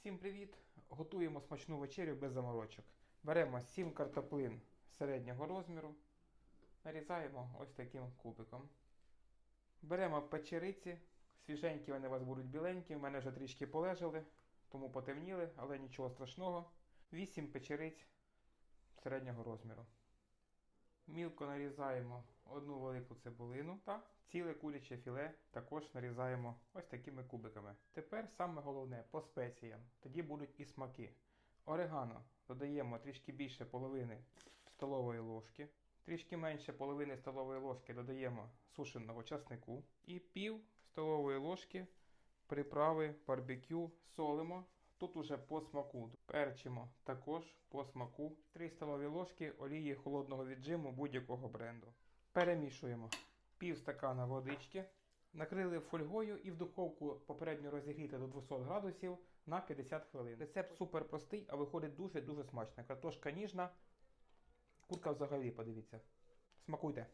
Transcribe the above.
Всім привіт! Готуємо смачну вечерю без заморочок. Беремо 7 картоплин середнього розміру, нарізаємо ось таким кубиком. Беремо печериці, свіженькі вони у вас будуть біленькі, в мене вже трішки полежали, тому потемніли, але нічого страшного. 8 печериць середнього розміру. Мілко нарізаємо одну велику цибулину та ціле куряче філе також нарізаємо ось такими кубиками. Тепер саме головне по спеціям. Тоді будуть і смаки. Орегано додаємо трішки більше половини столової ложки. Трішки менше половини столової ложки додаємо сушеного часнику. І пів столової ложки приправи барбекю солимо. Тут уже по смаку. Перчимо також по смаку. 3 столові ложки олії холодного віджиму будь-якого бренду. Перемішуємо пів стакана водички. Накрили фольгою і в духовку попередньо розігріти до 200 градусів на 50 хвилин. Рецепт супер простий, а виходить дуже-дуже смачно. Картошка ніжна, курка взагалі, подивіться. Смакуйте!